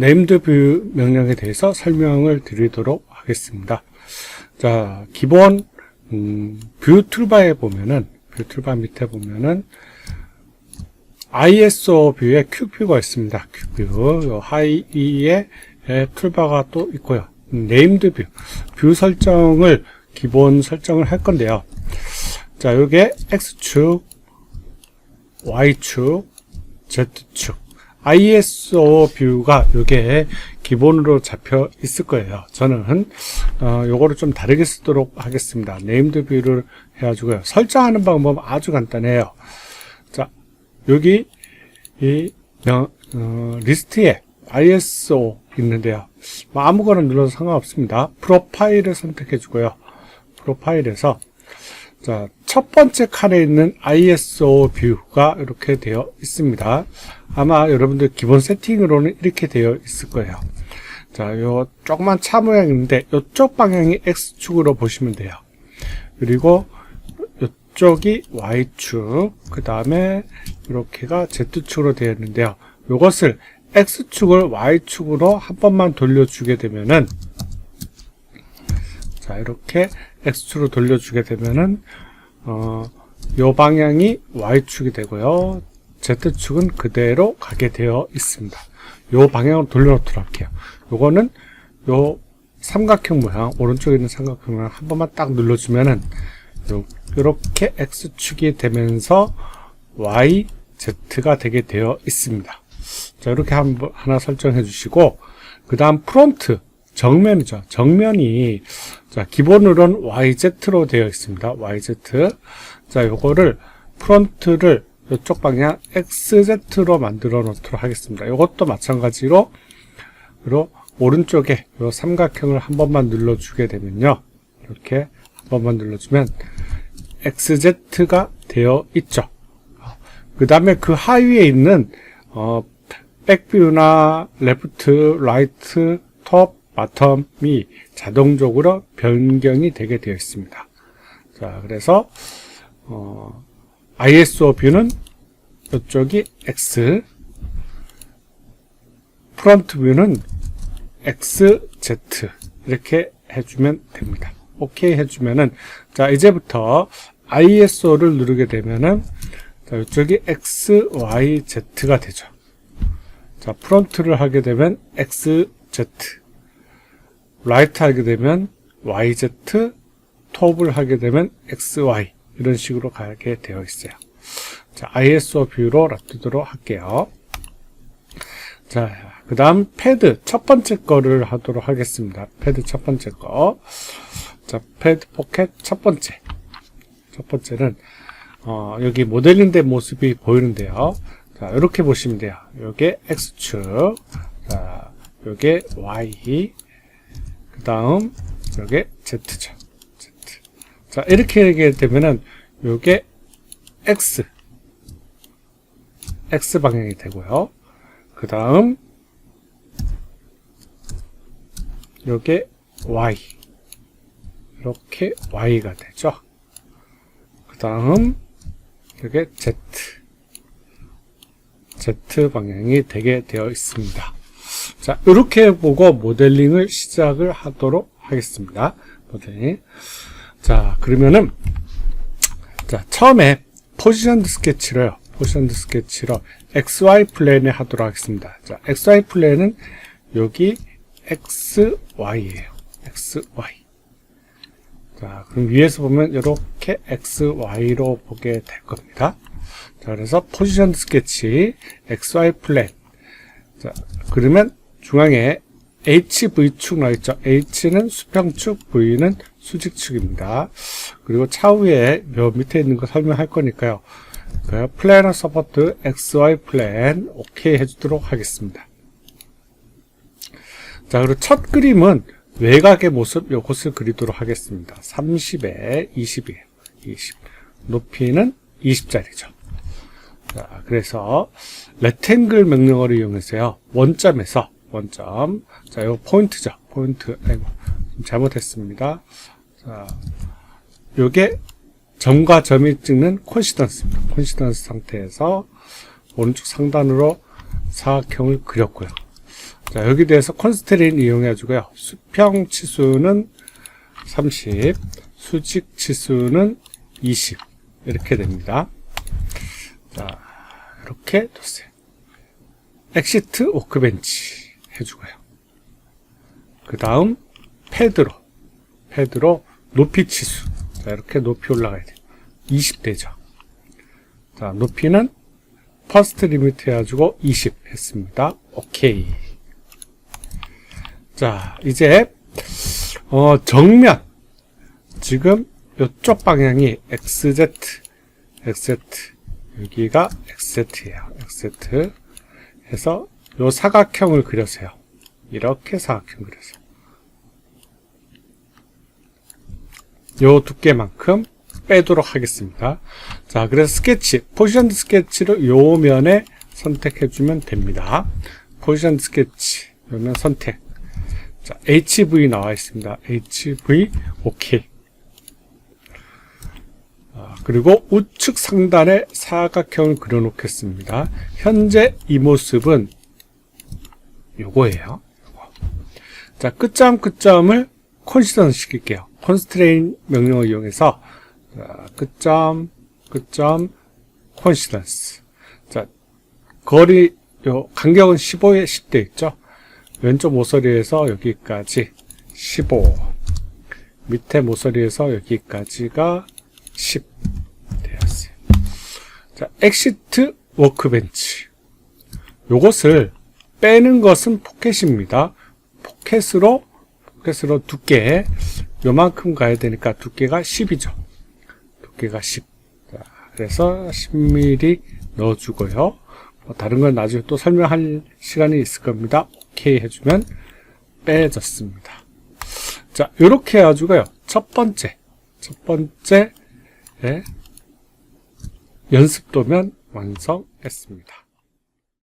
named view 명령에 대해서 설명을 드리도록 하겠습니다. 자, 기본 음, 뷰 툴바에 보면은 뷰 툴바 밑에 보면은 ISO 뷰에 큐뷰가 있습니다. 큐뷰 요 하이에 에, 툴바가 또 있고요. 네임드 뷰, 뷰 설정을 기본 설정을 할 건데요. 자, 요게 X축, Y축, Z축, ISO 뷰가 요게 기본으로 잡혀 있을 거예요. 저는 어, 요거를 좀 다르게 쓰도록 하겠습니다. 네임드 뷰를 해가지고요. 설정하는 방법은 아주 간단해요. 자, 여기 이 명, 어, 리스트에 ISO 있는데요. 뭐 아무거나 눌러도 상관없습니다. 프로파일을 선택해 주고요. 프로파일에서 자, 첫 번째 칸에 있는 ISO 뷰가 이렇게 되어 있습니다. 아마 여러분들 기본 세팅으로는 이렇게 되어 있을 거예요. 자, 요 조그만 차 모양인데 이쪽 방향이 X축으로 보시면 돼요. 그리고 이쪽이 Y축, 그 다음에 이렇게가 Z축으로 되어 있는데요. 이것을 X축을 Y축으로 한 번만 돌려주게 되면은 자, 이렇게 X축으로 돌려주게 되면은 어, 요 방향이 Y축이 되고요. Z축은 그대로 가게 되어 있습니다. 요 방향으로 돌려놓도록 할게요. 요거는 요 삼각형 모양, 오른쪽에 있는 삼각형 모양 한 번만 딱 눌러주면은 요, 요렇게 X축이 되면서 Y, Z가 되게 되어 있습니다. 자, 이렇게 한번 하나 설정해 주시고, 그 다음 프론트, 정면이죠. 정면이, 자, 기본으로는 YZ로 되어 있습니다. YZ. 자, 요거를, 프론트를 이쪽 방향 XZ로 만들어 놓도록 하겠습니다. 이것도 마찬가지로, 오른쪽에 요 삼각형을 한 번만 눌러주게 되면요. 이렇게 한 번만 눌러주면 XZ가 되어 있죠. 그 다음에 그 하위에 있는 어, 백뷰나 레프트, 라이트, 톱, 바텀이 자동적으로 변경이 되게 되어 있습니다. 자, 그래서 어, ISO 뷰는 이쪽이 X, 프론트 뷰는 XZ 이렇게 해주면 됩니다. 오케이 해주면은 자 이제부터 ISO를 누르게 되면은 자 이쪽이 X, Y, Z가 되죠. 자 프론트를 하게 되면 XZ, 라이트 하게 되면 YZ, 톱을 하게 되면 XY 이런 식으로 가게 되어 있어요. 자 ISO 뷰로 놔두도록 할게요. 자, 그 다음 패드 첫 번째 거를 하도록 하겠습니다. 패드 첫 번째 거. 자, 패드 포켓 첫 번째. 첫 번째는 어, 여기 모델링된 모습이 보이는데요. 자, 이렇게 보시면 돼요. 요게 X축, 자, 요게 Y, 그 다음 요게 Z죠. Z. 자, 이렇게 되면은 요게 X, X 방향이 되고요. 그 다음 요게 Y 이렇게 Y가 되죠 그 다음 요게 Z Z 방향이 되게 되어 있습니다 자 이렇게 보고 모델링을 시작을 하도록 하겠습니다 모델링 자 그러면은 자 처음에 포지션드 스케치를 포지션드 스케치로 XY 플랜에 하도록 하겠습니다. 자, XY 플랜은 여기 XY예요. XY. 자, 그럼 위에서 보면 이렇게 XY로 보게 될 겁니다. 자, 그래서 포지션 스케치 XY 플랜. 자, 그러면 중앙에 HV축 나와 있죠. H는 수평축, V는 수직축입니다. 그리고 차후에 요 밑에 있는 거 설명할 거니까요. 그 플래너 서포트 XY 플랜 오케이 해주도록 하겠습니다. 자, 그리고 첫 그림은 외곽의 모습 요것을 그리도록 하겠습니다. 30에 20이에요. 20. 높이는 20짜리죠. 자, 그래서 레탱글 명령어를 이용해서요. 원점에서 원점. 자, 이거 포인트죠. 포인트. 아이고, 잘못했습니다. 자, 요게 점과 점이 찍는 콘시던스입니다. 콘시던스 상태에서 오른쪽 상단으로 사각형을 그렸고요. 자, 여기 대해서 컨스트레인 이용해 주고요. 수평 치수는 30, 수직 치수는 20. 이렇게 됩니다. 자, 이렇게 뒀어요. 엑시트 워크벤치 해주고요. 그 다음, 패드로. 패드로 높이 치수. 자, 이렇게 높이 올라가야 돼요. 20대죠. 자, 높이는 퍼스트 리미트 해가지고 20 했습니다. 오케이. 자, 이제, 어, 정면. 지금 이쪽 방향이 XZ, XZ. 여기가 XZ예요. XZ. 해서 요 사각형을 그려세요. 이렇게 사각형 그려세요. 요 두께만큼 빼도록 하겠습니다. 자, 그래서 스케치, 포지션 스케치를 요 면에 선택해주면 됩니다. 포지션 스케치, 요면 선택. 자, HV 나와 있습니다. HV, 오케이. 아, 그리고 우측 상단에 사각형을 그려놓겠습니다. 현재 이 모습은 요거예요. 요거. 자, 끝점 끝점을 컨시던 시킬게요. 컨스트레인 명령을 이용해서 자, 끝점 끝점 컨시던스. 자, 거리 요 간격은 15에 10대 있죠. 왼쪽 모서리에서 여기까지 15. 밑에 모서리에서 여기까지가 10 되었어요. 자, 엑시트 워크벤치. 요것을 빼는 것은 포켓입니다. 포켓으로 포켓으로 두께 요만큼 가야 되니까 두께가 10이죠. 두께가 10. 자, 그래서 10mm 넣어주고요. 뭐 다른 건 나중에 또 설명할 시간이 있을 겁니다. 오케이 해주면 빼졌습니다. 자, 요렇게 해가지고요. 첫 번째, 첫 번째, 예, 연습도면 완성했습니다.